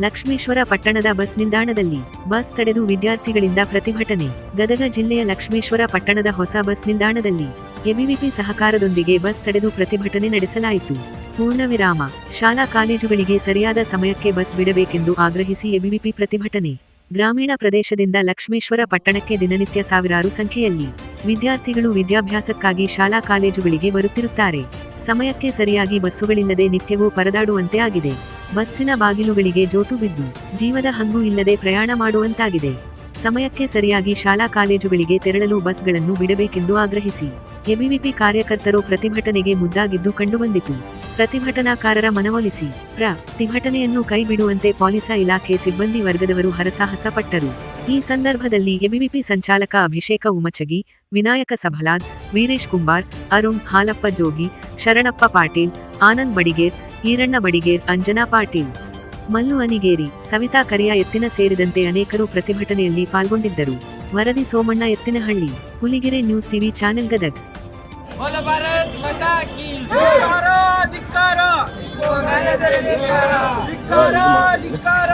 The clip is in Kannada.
ಲಕ್ಷ್ಮೇಶ್ವರ ಪಟ್ಟಣದ ಬಸ್ ನಿಲ್ದಾಣದಲ್ಲಿ ಬಸ್ ತಡೆದು ವಿದ್ಯಾರ್ಥಿಗಳಿಂದ ಪ್ರತಿಭಟನೆ. ಗದಗ ಜಿಲ್ಲೆಯ ಲಕ್ಷ್ಮೇಶ್ವರ ಪಟ್ಟಣದ ಹೊಸ ಬಸ್ ನಿಲ್ದಾಣದಲ್ಲಿ ಎಬಿವಿಪಿ ಸಹಕಾರದೊಂದಿಗೆ ಬಸ್ ತಡೆದು ಪ್ರತಿಭಟನೆ ನಡೆಸಲಾಯಿತು. ಪೂರ್ಣ ವಿರಾಮ. ಶಾಲಾ ಕಾಲೇಜುಗಳಿಗೆ ಸರಿಯಾದ ಸಮಯಕ್ಕೆ ಬಸ್ ಬಿಡಬೇಕೆಂದು ಆಗ್ರಹಿಸಿ ಎಬಿವಿಪಿ ಪ್ರತಿಭಟನೆ. ಗ್ರಾಮೀಣ ಪ್ರದೇಶದಿಂದ ಲಕ್ಷ್ಮೇಶ್ವರ ಪಟ್ಟಣಕ್ಕೆ ದಿನನಿತ್ಯ ಸಾವಿರಾರು ಸಂಖ್ಯೆಯಲ್ಲಿ ವಿದ್ಯಾರ್ಥಿಗಳು ವಿದ್ಯಾಭ್ಯಾಸಕ್ಕಾಗಿ ಶಾಲಾ ಕಾಲೇಜುಗಳಿಗೆ ಬರುತ್ತಿರುತ್ತಾರೆ. ಸಮಯಕ್ಕೆ ಸರಿಯಾಗಿ ಬಸ್ಸುಗಳಿಲ್ಲದೆ ನಿತ್ಯವೂ ಪರದಾಡುವಂತೆ ಆಗಿದೆ. ಬಸ್ಸಿನ ಬಾಗಿಲುಗಳಿಗೆ ಜೋತು ಬಿದ್ದು ಜೀವದ ಹಂಗು ಇಲ್ಲದೆ ಪ್ರಯಾಣ ಮಾಡುವಂತಾಗಿದೆ. ಸಮಯಕ್ಕೆ ಸರಿಯಾಗಿ ಶಾಲಾ ಕಾಲೇಜುಗಳಿಗೆ ತೆರಳಲು ಬಸ್ಗಳನ್ನು ಬಿಡಬೇಕೆಂದು ಆಗ್ರಹಿಸಿ ಎಬಿವಿಪಿ ಕಾರ್ಯಕರ್ತರು ಪ್ರತಿಭಟನೆಗೆ ಮುದ್ದಾಗಿದ್ದು ಕಂಡುಬಂದಿತು. ಪ್ರತಿಭಟನಾಕಾರರ ಮನವೊಲಿಸಿ ಪ್ರತಿಭಟನೆಯನ್ನು ಕೈಬಿಡುವಂತೆ ಪೊಲೀಸ ಇಲಾಖೆ ಸಿಬ್ಬಂದಿ ವರ್ಗದವರು ಹರಸಾಹಸ ಪಟ್ಟರು ಈ ಸಂದರ್ಭದಲ್ಲಿ ಎಬಿವಿಪಿ ಸಂಚಾಲಕ ಅಭಿಷೇಕ ಉಮಚಗಿ ವಿನಾಯಕ ಸಭಲಾದ್ ವೀರೇಶ್ ಕುಂಬಾರ್ ಅರುಣ್ ಹಾಲಪ್ಪ ಜೋಗಿ ಶರಣಪ್ಪ ಪಾಟೀಲ್ ಆನಂದ್ ಬಡಿಗೇರ್ ಈರಣ್ಣ ಬಡಿಗೇರ್ ಅಂಜನಾ ಪಾಟೀಲ್. ಮಲ್ಲು ಅನಿಗೇರಿ ಸವಿತಾ ಕರಿಯ ಎತ್ತಿನ ಸೇರಿದಂತೆ ಅನೇಕರು ಪ್ರತಿಭಟನೆಯಲ್ಲಿ ಪಾಲ್ಗೊಂಡಿದ್ದರು. ವರದಿ Somanna Ettinahalli Huligere news TV channel Gadag. बोलो